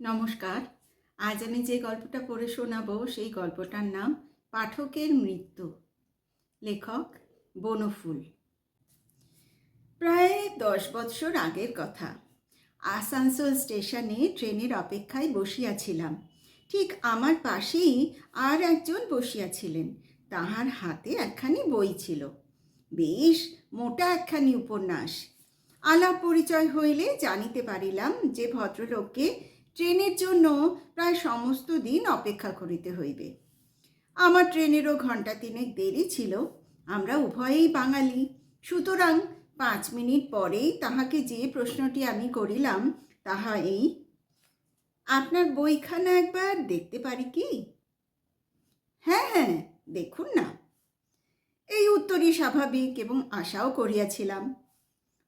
নমস্কার। আজ আমি যে গল্পটা পড়ে শোনাবো সেই গল্পটার নাম পাঠকের মৃত্যু। লেখক বনফুল। প্রায় দশ বৎসর আগের কথা। আসানসোল স্টেশনে ট্রেনের অপেক্ষায় বসিয়াছিলাম। ঠিক আমার পাশেই আর একজন বসিয়াছিলেন। তাহার হাতে একখানি বই ছিল। বেশ মোটা একখানি উপন্যাস। আলাপ পরিচয় হইলে জানিতে পারিলাম যে ভদ্রলোককে ট্রেনের জন্য প্রায় সমস্ত দিন অপেক্ষা করিতে হইবে। আমার ট্রেনেরও ঘণ্টা তিনেক দেরি ছিল, আমরা উভয়েই বাঙালি। সুতরাং পাঁচ মিনিট পরেই তাহাকে যে প্রশ্নটি আমি করিলাম, তাহা এই। আপনার বইখানা একবার দেখতে পারি কি? হ্যাঁ হ্যাঁ দেখুন না। এই উত্তরই স্বাভাবিক এবং আশাও করিয়াছিলাম।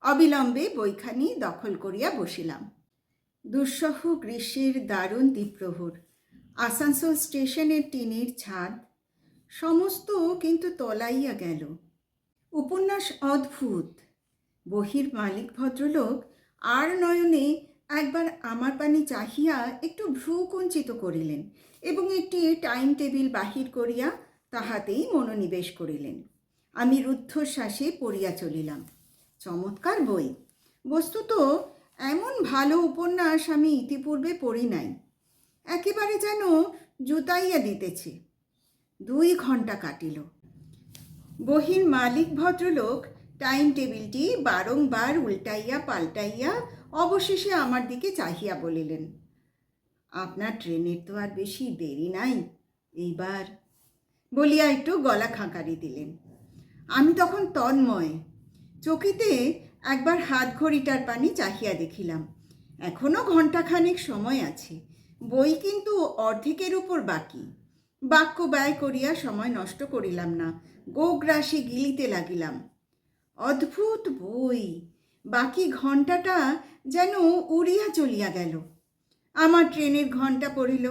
অবিলম্বে বইখানি দখল করিয়া বসিলাম। দুঃসহ গ্রীষ্মের দারুণ দ্বীপ্রহর। আসানসোল স্টেশনের টিনের ছাদ, সমস্ত কিন্তু তলাইয়া গেল। উপন্যাস অদ্ভুত। বহির মালিক ভদ্রলোক আর নয়নে একবার আমার পানে চাহিয়া একটু ভ্রু কুঞ্চিত করিলেন এবং একটি টাইম টেবিল বাহির করিয়া তাহাতেই মনোনিবেশ করিলেন। আমি রুদ্ধশ্বাসে পড়িয়া চলিলাম। চমৎকার বই। বস্তুত এমন ভালো উপন্যাস আমি ইতিপূর্বে পড়ি নাই। একেবারে যেন জুতাইয়া দিতেছে। দুই ঘণ্টা কাটিল। বহির মালিক ভদ্রলোক টাইম টেবিলটি বারংবার উল্টাইয়া পাল্টাইয়া অবশেষে আমার দিকে চাহিয়া বলিলেন, আপনার ট্রেনের তো আর বেশি দেরি নাই, এইবার? বলিয়া একটু গলা খাঁকারি দিলেন। আমি তখন তন্ময়, চকিতে একবার হাত ঘড়িটার পানি চাহিয়া দেখিলাম। এখনও ঘণ্টাখানেক সময় আছে। বই কিন্তু অর্ধেকের উপর বাকি। বাক্য ব্যয় করিয়া সময় নষ্ট করিলাম না। গোগ্রাসে গিলিতে লাগিলাম। অদ্ভুত বই! বাকি ঘন্টাটা যেন উড়িয়া চলিয়া গেল। আমার ট্রেনের ঘণ্টা পড়িল।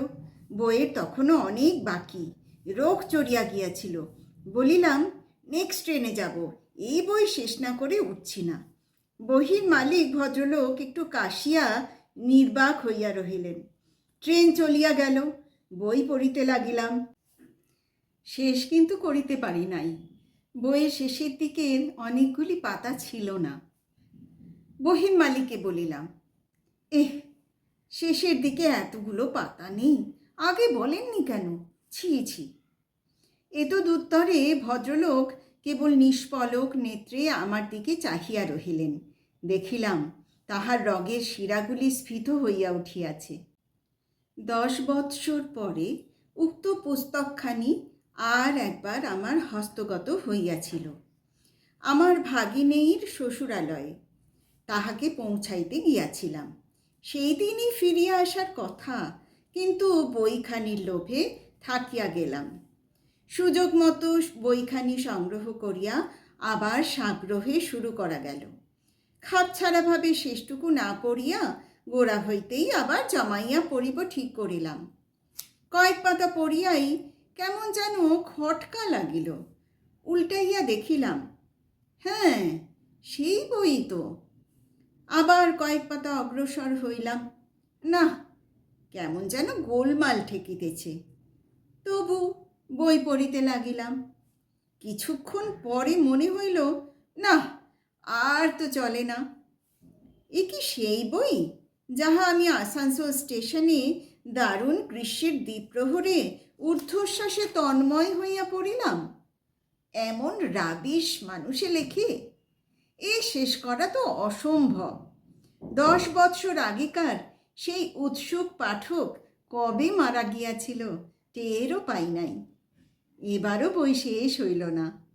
বইয়ের তখনও অনেক বাকি। রোগ চড়িয়া গিয়াছিল। বলিলাম, নেক্সট ট্রেনে যাব। এই বই শেষ না করে উঠছি না। বহির মালিক ভদ্রলোক একটু কাশিয়া নির্বাক হইয়া রহিলেন। ট্রেন চলিয়া গেল, বই পড়িতে লাগিলাম। শেষ কিন্তু করিতে পারি নাই। বইয়ের শেষের দিকে অনেকগুলি পাতা ছিল না। বহির মালিককে বলিলাম, এহ, শেষের দিকে এতগুলো পাতা নেই, আগে বলেননি কেন? ছি ছি। এ তো দুত্তরে ভদ্রলোক কেবল নিষ্পলক নেত্রে আমার দিকে চাহিয়া রহিলেন। দেখিলাম, তাহার রগের শিরাগুলি স্ফীত হইয়া উঠিয়াছে। দশ বৎসর পরে উক্ত পুস্তকখানি আর একবার আমার হস্তগত হইয়াছিল। আমার ভাগিনেই শ্বশুরালয়ে তাহাকে পৌঁছাইতে গিয়াছিলাম। সেই দিনই ফিরিয়া আসার কথা, কিন্তু বইখানির লোভে থাকিয়া গেলাম। সুযোগ মতো বইখানি সংগ্রহ করিয়া আবার সাগ্রহে শুরু করা গেল। খাপছাড়াভাবে শেষটুকু না পড়িয়া গোড়া হইতেই আবার জমাইয়া পড়িব ঠিক করিলাম। কয়েক পাতা পড়িয়াই কেমন যেন খটকা লাগিল। উল্টাইয়া দেখিলাম হ্যাঁ সেই বই তো। আবার কয়েক পাতা অগ্রসর হইলাম না কেমন যেন গোলমাল ঠেকিতেছে। তবু বই পড়িতে লাগিলাম। কিছুক্ষণ পরে মনে হইল, না, আর তো চলে না। এ কি সেই বই যাহা আমি আসানসোল স্টেশনে দারুণ গ্রীষ্মের দ্বীপ্রহরে ঊর্ধ্বশ্বাসে তন্ময় হইয়া পড়িলাম? এমন রাবিশ মানুষে লেখে, এ শেষ করা তো অসম্ভব। দশ বৎসর আগেকার সেই উৎসুক পাঠক কবে মারা গিয়াছিল, টেরও পাই নাই। এবারও বই শেষ হইল না।